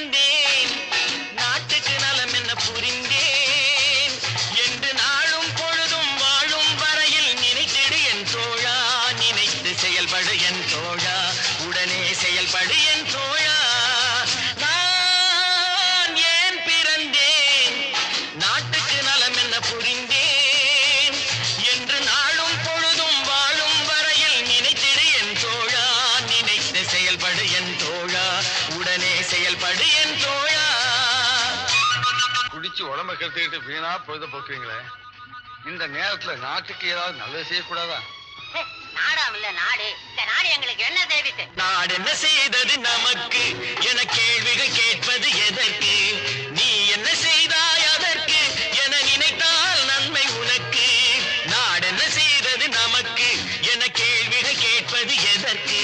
பிறந்தேன் நாட்டுக்கு நலம் என்ன புரிந்தேன். என்று நாளும் பொழுதும் வாழும் வரையில் நினைத்திடு என் தோழா. நினைத்து செயல்படு என் தோழா. உடனே செயல்படு என் தோழா. நான் ஏன் பிறந்தேன்? நாட்டுக்கு நலம் என்ன புரிந்தேன்? என்று நாளும் பொழுதும் வாழும் வரையில் நினைத்திடு என் தோழா. நினைத்து செயல்படு என் தோழா. செயல்படு என் தோழா. குடிச்சு உடம்ப கெடுத்துக்கிட்டு வீணா பொழுத போக்குவீங்களே இந்த நேரத்துல நாட்டுக்கு ஏதாவது நல்லது செய்யக்கூடாதா? நாடு. என்ன நாடு என்ன செய்தது நமக்கு? என கேள்விகள் கேட்பது எதற்கு? நீ என்ன செய்தாய் அதற்கு? என நினைத்தால் நன்மை உனக்கு. நாடு என்ன செய்தது நமக்கு? என கேள்விகள் கேட்பது எதற்கு?